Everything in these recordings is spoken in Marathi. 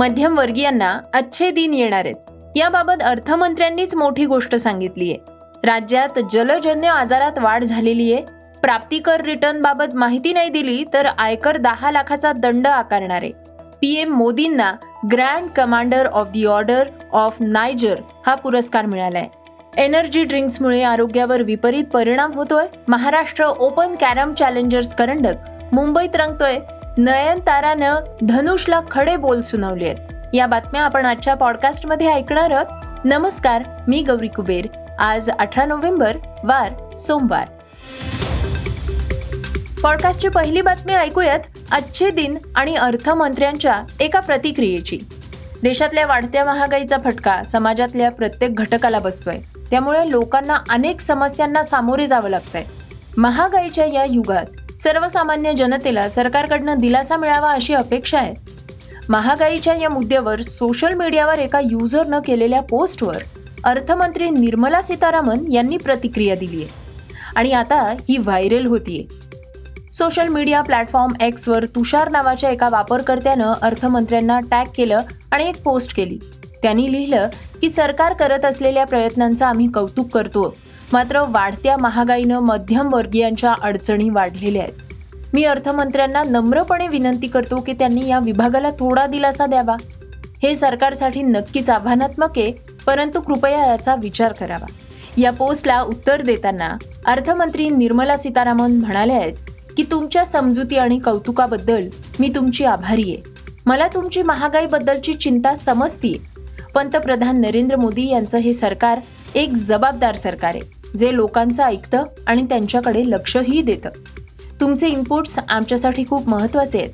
मध्यमवर्गीयांना अच्छे दिन येणार आहेत. याबाबत अर्थमंत्र्यांनीच मोठी गोष्ट सांगितली आहे. राज्यात जलजन्य आजारात वाढ झालेली आहे. प्राप्तिकर रिटर्न बाबत माहिती नाही दिली तर आयकर दहा लाखाचा दंड आकारणार आहे. पीएम मोदींना grand commander of the order of Niger हा पुरस्कार मिळालाय. एनर्जी ड्रिंक्समुळे आरोग्यावर विपरीत परिणाम होतोय. महाराष्ट्र ओपन कॅरम चॅलेंजर्स करंडक मुंबईत रंगतोय. नयनतारानं धनुषला खडे बोल सुनावले आहेत. या बातम्या आपण आजच्या पॉडकास्टमध्ये ऐकणार आहोत. नमस्कार मी गौरी कुबेर. आज अठरा नोव्हेंबर वार सोमवार. पॉडकास्टची पहिली बातमी ऐकूयात. अच्छे दिन आणि अर्थमंत्र्यांच्या एका प्रतिक्रियेची. देशातल्या वाढत्या महागाईचा फटका समाजातल्या प्रत्येक घटकाला बसतोय. त्यामुळे लोकांना अनेक समस्यांना सामोरे जावं लागतंय. महागाईच्या या युगात सर्वसामान्य जनतेला सरकारकडनं दिलासा मिळावा अशी अपेक्षा आहे. महागाईच्या या मुद्द्यावर सोशल मीडियावर एका युजरनं केलेल्या पोस्टवर अर्थमंत्री निर्मला सीतारामन यांनी प्रतिक्रिया दिली आहे आणि आता ही व्हायरल होतीये. सोशल मीडिया प्लॅटफॉर्म एक्सवर तुषार नावाच्या एका वापरकर्त्यानं अर्थमंत्र्यांना टॅग केलं आणि एक पोस्ट केली. त्यांनी लिहिलं की सरकार करत असलेल्या प्रयत्नांचं आम्ही कौतुक करतो मात्र वाढत्या महागाईनं मध्यमवर्गीयांच्या अडचणी वाढलेल्या आहेत. मी अर्थमंत्र्यांना नम्रपणे विनंती करतो की त्यांनी या विभागाला थोडा दिलासा द्यावा. हे सरकारसाठी नक्कीच आव्हानात्मक आहे परंतु कृपया याचा विचार करावा. या पोस्टला उत्तर देताना अर्थमंत्री निर्मला सीतारामन म्हणाल्या आहेत की तुमच्या समजुती आणि कौतुकाबद्दल मी तुमची आभारी आहे. मला तुमची महागाईबद्दलची चिंता समजती पंतप्रधान नरेंद्र मोदी यांचं हे सरकार एक जबाबदार सरकार आहे. जे लोकांचं ऐकतं आणि त्यांच्याकडे लक्षही देतं. तुमचे इनपुट्स आमच्यासाठी खूप महत्त्वाचे आहेत.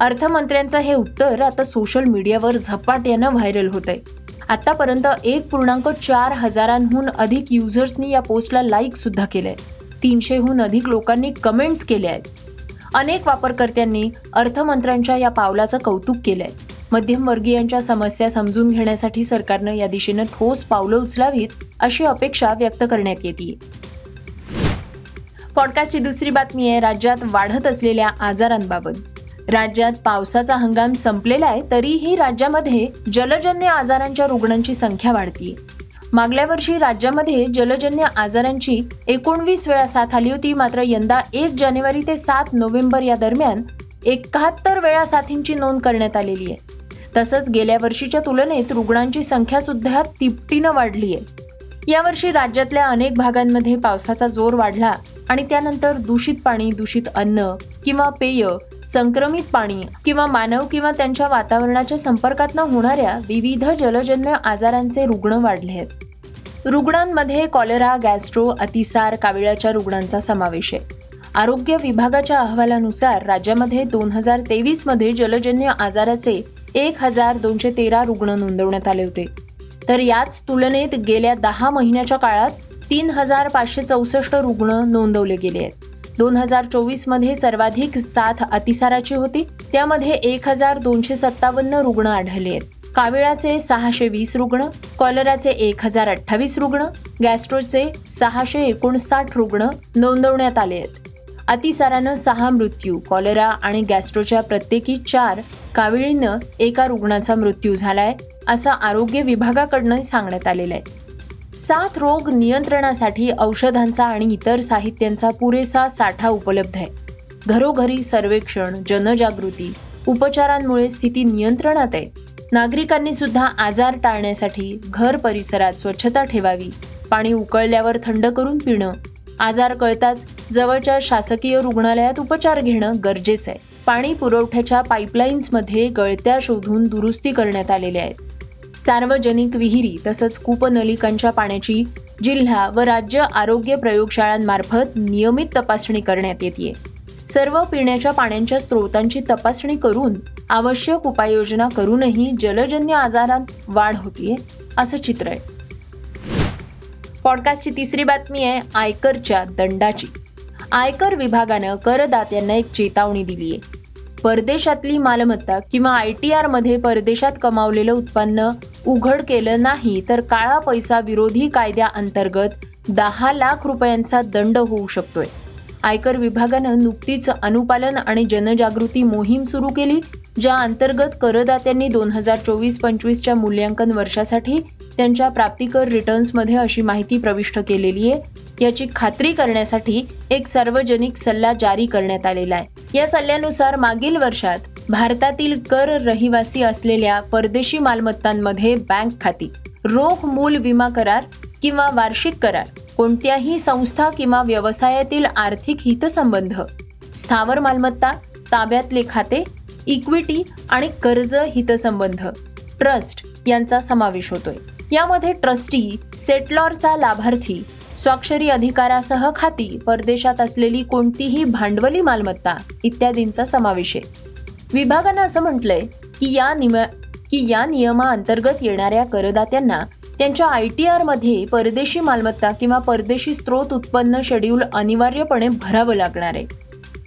अर्थमंत्र्यांचं हे उत्तर आता सोशल मीडियावर झपाट्यानं व्हायरल होत आहे आतापर्यंत एक पूर्णांक चार हजारांहून अधिक युजर्सनी या पोस्टला लाईकसुद्धा केलं आहे तीनशेहून अधिक लोकांनी कमेंट्स केल्या आहेत. अनेक वापरकर्त्यांनी अर्थमंत्र्यांच्या या पावलाचं कौतुक केलं आहे मध्यमवर्गीयांच्या समस्या समजून घेण्यासाठी सरकारनं या दिशेनं ठोस पावलं उचलावीत अशी अपेक्षा व्यक्त करण्यात येते. पॉडकास्टची दुसरी बातमी आहे राज्यात वाढत असलेल्या आजारांबाबत. राज्यात पावसाचा हंगाम संपलेला आहे तरीही राज्यामध्ये जलजन्य आजारांच्या रुग्णांची संख्या वाढतीये. मागल्या वर्षी राज्यामध्ये जलजन्य आजारांची एकोणवीस वेळा साथ आली होती मात्र यंदा एक जानेवारी ते सात नोव्हेंबर या दरम्यान एकाहत्तर वेळा साथींची नोंद करण्यात आलेली आहे. तसंच गेल्या वर्षीच्या तुलनेत रुग्णांची संख्या सुद्धा तिपटीनं वाढली आहे. यावर्षी राज्यातल्या अनेक भागांमध्ये पावसाचा जोर वाढला आणि त्यानंतर दूषित पाणी दूषित अन्न किंवा पेय संक्रमित पाणी किंवा मानव किंवा त्यांच्या वातावरणाच्या संपर्कातनं होणाऱ्या विविध जलजन्य आजारांचे रुग्ण वाढले आहेत. रुग्णांमध्ये कॉलेरा गॅस्ट्रो अतिसार काविळाच्या रुग्णांचा समावेश आहे. आरोग्य विभागाच्या अहवालानुसार राज्यामध्ये दोन हजार तेवीसमध्ये जलजन्य आजाराचे एक हजार दोनशे तेरा रुग्ण नोंदवण्यात आले होते. तर याच तुलनेत गेल्या दहा महिन्याच्या काळात तीन हजार पाचशे चौसष्ट रुग्ण नोंदवले गेले आहेत. दोन हजार चोवीसमध्ये सर्वाधिक साथ अतिसाराची होती. त्यामध्ये एक हजार दोनशे सत्तावन्न रुग्ण आढळले आहेत. काविळाचे सहाशे वीस रुग्ण कॉलराचे एक हजार अठ्ठावीस रुग्ण गॅस्ट्रोचे सहाशे एकोणसाठ रुग्ण नोंदवण्यात आले आहेत. अतिसारानं सहा मृत्यू कॉलेरा आणि गॅस्ट्रोच्या प्रत्येकी चार काविळीनं एका रुग्णाचा मृत्यू झालाय असं आरोग्य विभागाकडनं सांगण्यात आलेलं आहे सात रोग नियंत्रणासाठी औषधांचा आणि इतर साहित्यांचा पुरेसा साठा उपलब्ध आहे. घरोघरी सर्वेक्षण जनजागृती उपचारांमुळे स्थिती नियंत्रणात आहे. नागरिकांनी सुद्धा आजार टाळण्यासाठी घर परिसरात स्वच्छता ठेवावी पाणी उकळल्यावर थंड करून पिणं आजार कळताच जवळच्या शासकीय रुग्णालयात उपचार घेणं गरजेचं आहे. पाणी पुरवठ्याच्या पाईपलाईन्समध्ये गळत्या शोधून दुरुस्ती करण्यात आलेल्या आहेत. सार्वजनिक विहिरी तसंच कूपनलिकांच्या पाण्याची जिल्हा व राज्य आरोग्य प्रयोगशाळांमार्फत नियमित तपासणी करण्यात येते सर्व पिण्याच्या पाण्याच्या स्रोतांची तपासणी करून आवश्यक उपाययोजना करूनही जलजन्य आजारात वाढ होतीये असं चित्र आहे. पॉडकास्टची तिसरी बातमी आहे आयकरच्या दंडाची. आयकर विभागानं करदात्यांना एक चेतावणी दिली आहे. परदेशातली मालमत्ता किंवा आय टी आरमध्ये परदेशात कमावलेलं उत्पन्न उघड केलं नाही तर काळा पैसा विरोधी कायद्याअंतर्गत दहा लाख रुपयांचा दंड होऊ शकतोय. आयकर विभागानं नुकतीच अनुपालन आणि जनजागृती मोहीम सुरू केली ज्या अंतर्गत करदात्यांनी दोन हजार चोवीस पंचवीसच्या मूल्यांकन वर्षासाठी त्यांच्या प्राप्तिकर रिटर्न्समध्ये अशी माहिती प्रविष्ट केलेली आहे. याची खात्री करण्यासाठी एक सार्वजनिक सल्ला जारी करण्यात आलेला आहे. या सल्ल्यानुसार मागील वर्षात भारतातील कर रहिवासी असलेल्या परदेशी मालमत्तांमध्ये बँक खाती रोख मूल विमा करार किंवा वार्षिक करार कोणत्याही संस्था किंवा व्यवसायातील आर्थिक हितसंबंध स्थावर मालमत्ता ताब्यातले खाते इक्विटी आणि कर्ज हितसंबंध ट्रस्ट यांचा समावेश होतोय. यामध्ये ट्रस्टी सेटलॉरचा लाभार्थी स्वाक्षरी अधिकारासह खाती परदेशात असलेली कोणतीही भांडवली मालमत्ता इत्यादींचा समावेश आहे. विभागानं असं म्हटलंय की या निम की या नियमाअंतर्गत येणाऱ्या करदात्यांना त्यांच्या आय टी आरमध्ये परदेशी मालमत्ता किंवा परदेशी स्त्रोत उत्पन्न शेड्यूल अनिवार्यपणे भरावं लागणार आहे.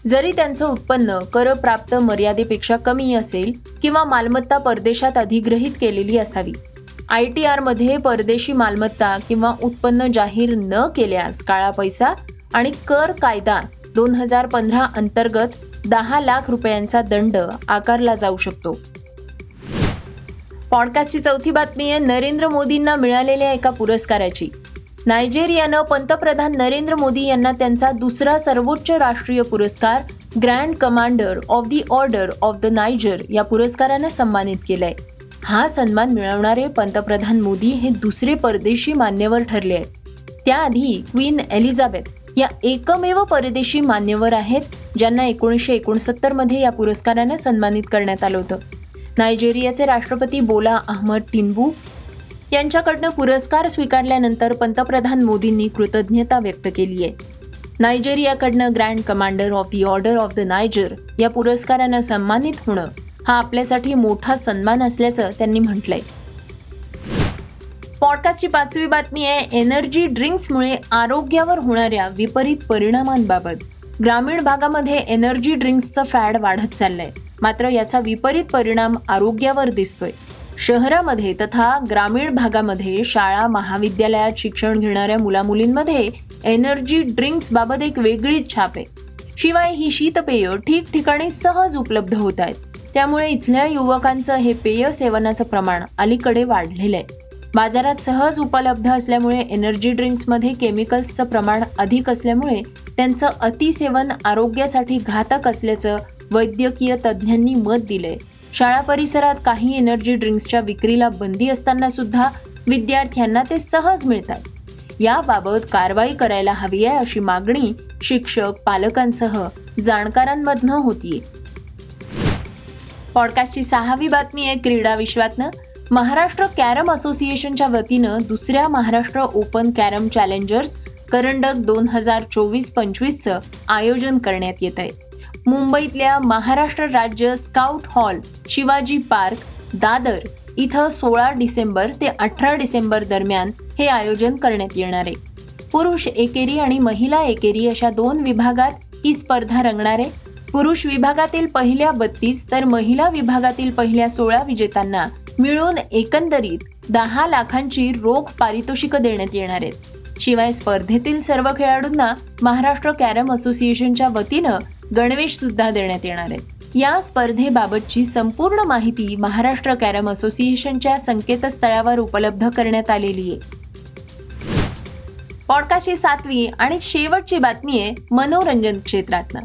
जरी त्यांचं उत्पन्न करप्राप्त मर्यादेपेक्षा कमी असेल किंवा मालमत्ता परदेशात अधिग्रहित केलेली असावी. आय टी आरमध्ये परदेशी मालमत्ता किंवा उत्पन्न जाहीर न केल्यास काळा पैसा आणि कर कायदा दोन हजार पंधरा अंतर्गत दहा लाख रुपयांचा दंड आकारला जाऊ शकतो. पॉडकास्टची चौथी बातमी आहे नरेंद्र मोदींना मिळालेल्या एका पुरस्काराची. नायजेरियानं पंतप्रधान नरेंद्र मोदी यांना त्यांचा दुसरा सर्वोच्च राष्ट्रीय पुरस्कार grand commander of the order of the Niger या पुरस्कारानं सन्मानित केलाय. हा सन्मान मिळवणारे पंतप्रधान मोदी हे दुसरे परदेशी मान्यवर ठरले आहेत. त्याआधी क्वीन एलिझाबेथ या एकमेव परदेशी मान्यवर आहेत ज्यांना एकोणीसशे एकोणसत्तरमध्ये या पुरस्कारानं सन्मानित करण्यात आलं होतं. नायजेरियाचे राष्ट्रपती बोला अहमद टिनबू यांच्याकडनं पुरस्कार स्वीकारल्यानंतर पंतप्रधान मोदींनी कृतज्ञता व्यक्त केली आहे. नायजेरियाकडनं grand commander of the order of the Niger या पुरस्कारानं सन्मानित होणं हा आपल्यासाठी मोठा सन्मान असल्याचं त्यांनी म्हटलंय. पॉडकास्टची पाचवी बातमी आहे एनर्जी ड्रिंक्समुळे आरोग्यावर होणाऱ्या विपरीत परिणामांबाबत. ग्रामीण भागामध्ये एनर्जी ड्रिंक्सचं फॅड वाढत चाललंय. मात्र याचा विपरीत परिणाम आरोग्यावर दिसतोय. शहरामध्ये तथा ग्रामीण भागामध्ये शाळा महाविद्यालयात शिक्षण घेणाऱ्या मुलामुलींमध्ये एनर्जी ड्रिंक्स बाबत एक वेगळीच छाप आहे. शिवाय ही शीतपेय ठिकठिकाणी सहज उपलब्ध होत आहेत. त्यामुळे इथल्या युवकांचं हे पेय सेवनाचं प्रमाण अलीकडे वाढलेलं आहे. बाजारात सहज उपलब्ध असल्यामुळे एनर्जी ड्रिंक्समध्ये केमिकल्सचं प्रमाण अधिक असल्यामुळे त्यांचं अतिसेवन आरोग्यासाठी घातक असल्याचं वैद्यकीय तज्ज्ञांनी मत दिलंय. शाळा परिसरात काही एनर्जी ड्रिंक्सच्या विक्रीला बंदी असताना सुद्धा विद्यार्थ्यांना ते सहज मिळतात. याबाबत कारवाई करायला हवी आहे अशी मागणी शिक्षक पालकांसह जाणकारांमधनं होतीये. पॉडकास्टची सहावी बातमी आहे क्रीडा विश्वातनं. महाराष्ट्र कॅरम असोसिएशनच्या वतीनं दुसऱ्या महाराष्ट्र ओपन कॅरम चॅलेंजर्स करंडक दोन हजार चोवीस पंचवीसचं आयोजन करण्यात येत आहे मुंबईतल्या महाराष्ट्र राज्य scout hall Shivaji park Dadar इथं सोळा डिसेंबर ते अठरा डिसेंबर दरम्यान हे आयोजन करण्यात येणार आहे. पुरुष एकेरी आणि महिला एकेरी अशा दोन विभागात ही स्पर्धा रंगणार आहे. पुरुष विभागातील पहिल्या बत्तीस तर महिला विभागातील पहिल्या सोळा विजेत्यांना मिळून एकंदरीत दहा लाखांची रोख पारितोषिकं देण्यात येणार आहेत. शिवाय स्पर्धेतील सर्व खेळाडूंना महाराष्ट्र कॅरम असोसिएशनच्या वतीनं गणवेश सुद्धा देण्यात येणार आहेत या स्पर्धेबाबतची संपूर्ण माहिती महाराष्ट्र कॅरम असोसिएशनच्या संकेतस्थळावर उपलब्ध करण्यात आलेली आहे. पॉडकास्टची सातवी आणि शेवटची बातमी आहे मनोरंजन क्षेत्रातनं.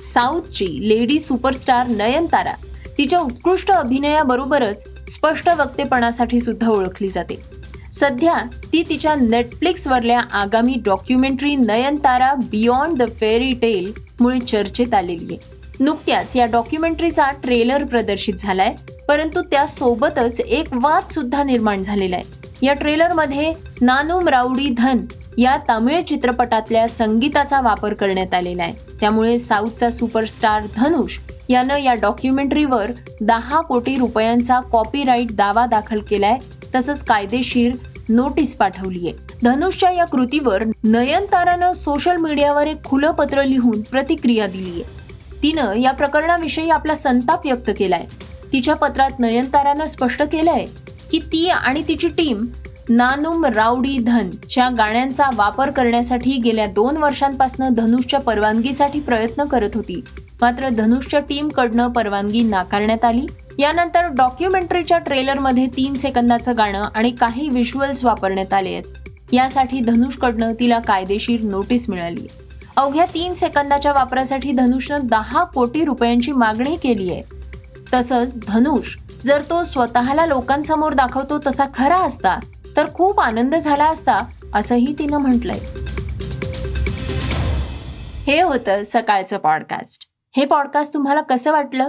साऊथची लेडी सुपरस्टार नयनतारा तिच्या उत्कृष्ट अभिनयाबरोबरच स्पष्ट वक्तेपणासाठी सुद्धा ओळखली जाते. सध्या ती तिच्या नेटफ्लिक्सवरल्या आगामी documentary Nayanthara beyond the fairy tale मुळे चर्चेत आलेली आहे नुकत्याच या डॉक्युमेंटरीचा ट्रेलर प्रदर्शित झालाय परंतु त्यासोबतच एक वाद सुद्धा निर्माण झालेला आहे. या ट्रेलरमध्ये नानुम राऊडी धन या तमिळ चित्रपटातल्या संगीताचा वापर करण्यात आलेला आहे. त्यामुळे साऊथचा सुपरस्टार धनुष यानं या डॉक्युमेंटरीवर दहा कोटी रुपयांचा कॉपीराईट दावा दाखल केलाय तसंच कायदेशीर नोटीस पाठवली आहे धनुषच्या या कृतीवर नयनतारानं सोशल मीडियावर एक खुलं पत्र लिहून प्रतिक्रिया दिली आहे तिनं या प्रकरणाविषयी आपला संताप व्यक्त केलाय. तिच्या पत्रात नयनतारानं स्पष्ट केलंय की ती आणि तिची टीम नानुम राऊडी धन च्या गाण्यांचा वापर करण्यासाठी गेल्या दोन वर्षांपासून धनुषच्या परवानगीसाठी प्रयत्न करत होती. मात्र धनुषच्या टीमकडनं परवानगी नाकारण्यात आली. यानंतर डॉक्युमेंटरीच्या ट्रेलरमध्ये तीन सेकंदाचं गाणं आणि काही विज्युअल्स वापरण्यात आले आहेत. यासाठी धनुषकडनं तिला कायदेशीर नोटीस मिळाली. अवघ्या तीन सेकंदाच्या वापरासाठी धनुषनं दहा कोटी रुपयांची मागणी केली आहे. तसंच धनुष जर तो स्वतःला लोकांसमोर दाखवतो तसा खरा असता तर खूप आनंद झाला असता असंही तिनं म्हटलंय. हे होतं सकाळचं पॉडकास्ट. हे पॉडकास्ट तुम्हाला कसं वाटलं?